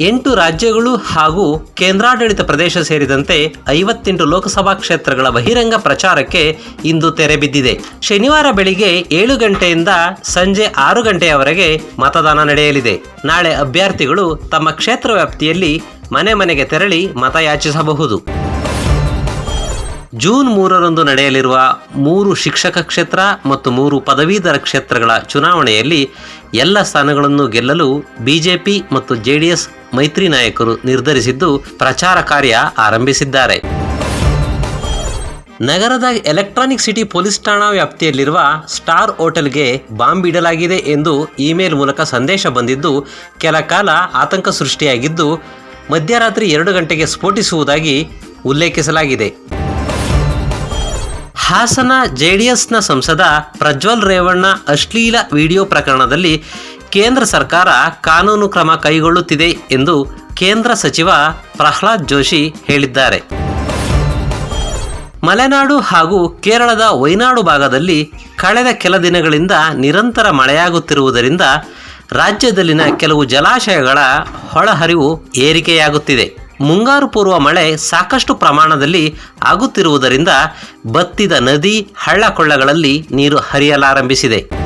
ಎಂಟು ರಾಜ್ಯಗಳು ಹಾಗೂ ಕೇಂದ್ರಾಡಳಿತ ಪ್ರದೇಶ ಸೇರಿದಂತೆ ಐವತ್ತೆಂಟು ಲೋಕಸಭಾ ಕ್ಷೇತ್ರಗಳ ಬಹಿರಂಗ ಪ್ರಚಾರಕ್ಕೆ ಇಂದು ತೆರೆ ಬಿದ್ದಿದೆ. ಶನಿವಾರ ಬೆಳಿಗ್ಗೆ ಏಳು ಗಂಟೆಯಿಂದ ಸಂಜೆ ಆರು ಗಂಟೆಯವರೆಗೆ ಮತದಾನ ನಡೆಯಲಿದೆ. ನಾಳೆ ಅಭ್ಯರ್ಥಿಗಳು ತಮ್ಮ ಕ್ಷೇತ್ರ ವ್ಯಾಪ್ತಿಯಲ್ಲಿ ಮನೆ ಮನೆಗೆ ತೆರಳಿ ಮತಯಾಚಿಸಬಹುದು. ಜೂನ್ ಮೂರರಂದು ನಡೆಯಲಿರುವ ಮೂರು ಶಿಕ್ಷಕ ಕ್ಷೇತ್ರ ಮತ್ತು ಮೂರು ಪದವೀಧರ ಕ್ಷೇತ್ರಗಳ ಚುನಾವಣೆಯಲ್ಲಿ ಎಲ್ಲ ಸ್ಥಾನಗಳನ್ನು ಗೆಲ್ಲಲು ಬಿಜೆಪಿ ಮತ್ತು ಜೆಡಿಎಸ್ ಮೈತ್ರಿ ನಾಯಕರು ನಿರ್ಧರಿಸಿದ್ದು ಪ್ರಚಾರ ಕಾರ್ಯ ಆರಂಭಿಸಿದ್ದಾರೆ. ನಗರದ ಎಲೆಕ್ಟ್ರಾನಿಕ್ ಸಿಟಿ ಪೊಲೀಸ್ ಠಾಣಾ ವ್ಯಾಪ್ತಿಯಲ್ಲಿರುವ ಸ್ಟಾರ್ ಹೋಟೆಲ್ಗೆ ಬಾಂಬ್ ಇಡಲಾಗಿದೆ ಎಂದು ಇಮೇಲ್ ಮೂಲಕ ಸಂದೇಶ ಬಂದಿದ್ದು, ಕೆಲ ಕಾಲ ಆತಂಕ ಸೃಷ್ಟಿಯಾಗಿದ್ದು, ಮಧ್ಯರಾತ್ರಿ ಎರಡು ಗಂಟೆಗೆ ಸ್ಫೋಟಿಸುವುದಾಗಿ ಉಲ್ಲೇಖಿಸಲಾಗಿದೆ. ಹಾಸನ ಜೆಡಿಎಸ್ನ ಸಂಸದ ಪ್ರಜ್ವಲ್ ರೇವಣ್ಣ ಅಶ್ಲೀಲ ವಿಡಿಯೋ ಪ್ರಕರಣದಲ್ಲಿ ಕೇಂದ್ರ ಸರ್ಕಾರ ಕಾನೂನು ಕ್ರಮ ಕೈಗೊಳ್ಳುತ್ತಿದೆ ಎಂದು ಕೇಂದ್ರ ಸಚಿವ ಪ್ರಹ್ಲಾದ್ ಜೋಶಿ ಹೇಳಿದ್ದಾರೆ. ಮಲೆನಾಡು ಹಾಗೂ ಕೇರಳದ ವೈನಾಡು ಭಾಗದಲ್ಲಿ ಕಳೆದ ಕೆಲ ದಿನಗಳಿಂದ ನಿರಂತರ ಮಳೆಯಾಗುತ್ತಿರುವುದರಿಂದ ರಾಜ್ಯದಲ್ಲಿನ ಕೆಲವು ಜಲಾಶಯಗಳ ಹೊಳಹರಿವು ಏರಿಕೆಯಾಗುತ್ತಿದೆ. ಮುಂಗಾರು ಪೂರ್ವ ಮಳೆ ಸಾಕಷ್ಟು ಪ್ರಮಾಣದಲ್ಲಿ ಆಗುತ್ತಿರುವುದರಿಂದ ಬತ್ತಿದ ನದಿ ಹಳ್ಳ ಕೊಳ್ಳಗಳಲ್ಲಿ ನೀರು ಹರಿಯಲಾರಂಭಿಸಿದೆ.